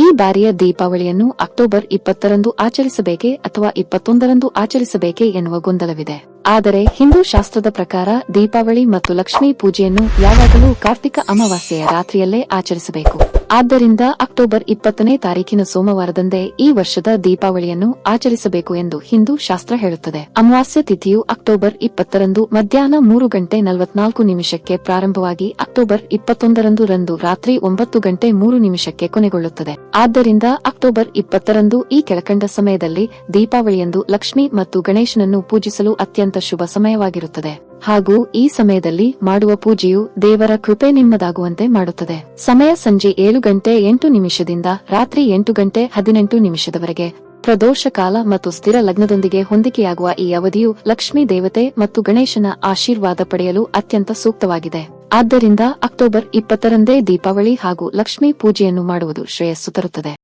ಈ ಬಾರಿಯ ದೀಪಾವಳಿಯನ್ನು ಅಕ್ಟೋಬರ್ ಇಪ್ಪತ್ತರಂದು ಆಚರಿಸಬೇಕೆ ಅಥವಾ ಇಪ್ಪತ್ತೊಂದರಂದು ಆಚರಿಸಬೇಕೆ ಎನ್ನುವ ಗೊಂದಲವಿದೆ. ಆದರೆ ಹಿಂದೂ ಶಾಸ್ತ್ರದ ಪ್ರಕಾರ ದೀಪಾವಳಿ ಮತ್ತು ಲಕ್ಷ್ಮೀ ಪೂಜೆಯನ್ನು ಯಾವಾಗಲೂ ಕಾರ್ತಿಕ ಅಮಾವಾಸ್ಯೆಯ ರಾತ್ರಿಯಲ್ಲೇ ಆಚರಿಸಬೇಕು. ಆದ್ದರಿಂದ ಅಕ್ಟೋಬರ್ ಇಪ್ಪತ್ತನೇ ತಾರೀಕಿನ ಸೋಮವಾರದಂದೇ ಈ ವರ್ಷದ ದೀಪಾವಳಿಯನ್ನು ಆಚರಿಸಬೇಕು ಎಂದು ಹಿಂದೂ ಶಾಸ್ತ್ರ ಹೇಳುತ್ತದೆ. ಅಮಾವಾಸ್ಯ ತಿಥಿಯು ಅಕ್ಟೋಬರ್ ಇಪ್ಪತ್ತರಂದು ಮಧ್ಯಾಹ್ನ ಮೂರು ಗಂಟೆ ನಲವತ್ನಾಲ್ಕು ನಿಮಿಷಕ್ಕೆ ಪ್ರಾರಂಭವಾಗಿ ಅಕ್ಟೋಬರ್ ಇಪ್ಪತ್ತೊಂದರಂದು ರಂದು ರಾತ್ರಿ ಒಂಬತ್ತು ಗಂಟೆ ಮೂರು ನಿಮಿಷಕ್ಕೆ ಕೊನೆಗೊಳ್ಳುತ್ತದೆ. ಆದ್ದರಿಂದ ಅಕ್ಟೋಬರ್ ಇಪ್ಪತ್ತರಂದು ಈ ಕೆಳಕಂಡ ಸಮಯದಲ್ಲಿ ದೀಪಾವಳಿಯಂದು ಲಕ್ಷ್ಮಿ ಮತ್ತು ಗಣೇಶನನ್ನು ಪೂಜಿಸಲು ಅತ್ಯಂತ ಶುಭ ಸಮಯವಾಗಿರುತ್ತದೆ. ಹಾಗೂ ಈ ಸಮಯದಲ್ಲಿ ಮಾಡುವ ಪೂಜೆಯು ದೇವರ ಕೃಪೆ ನಿಮ್ಮದಾಗುವಂತೆ ಮಾಡುತ್ತದೆ. ಸಮಯ ಸಂಜೆ ಏಳು ಗಂಟೆ ಎಂಟು ನಿಮಿಷದಿಂದ ರಾತ್ರಿ ಎಂಟು ಗಂಟೆ ಹದಿನೆಂಟು ನಿಮಿಷದವರೆಗೆ. ಪ್ರದೋಷ ಕಾಲ ಮತ್ತು ಸ್ಥಿರ ಲಗ್ನದೊಂದಿಗೆ ಹೊಂದಿಕೆಯಾಗುವ ಈ ಅವಧಿಯು ಲಕ್ಷ್ಮೀ ದೇವತೆ ಮತ್ತು ಗಣೇಶನ ಆಶೀರ್ವಾದ ಪಡೆಯಲು ಅತ್ಯಂತ ಸೂಕ್ತವಾಗಿದೆ. ಆದ್ದರಿಂದ ಅಕ್ಟೋಬರ್ ಇಪ್ಪತ್ತರಂದೇ ದೀಪಾವಳಿ ಹಾಗೂ ಲಕ್ಷ್ಮೀ ಪೂಜೆಯನ್ನು ಮಾಡುವುದು ಶ್ರೇಯಸ್ಸು ತರುತ್ತದೆ.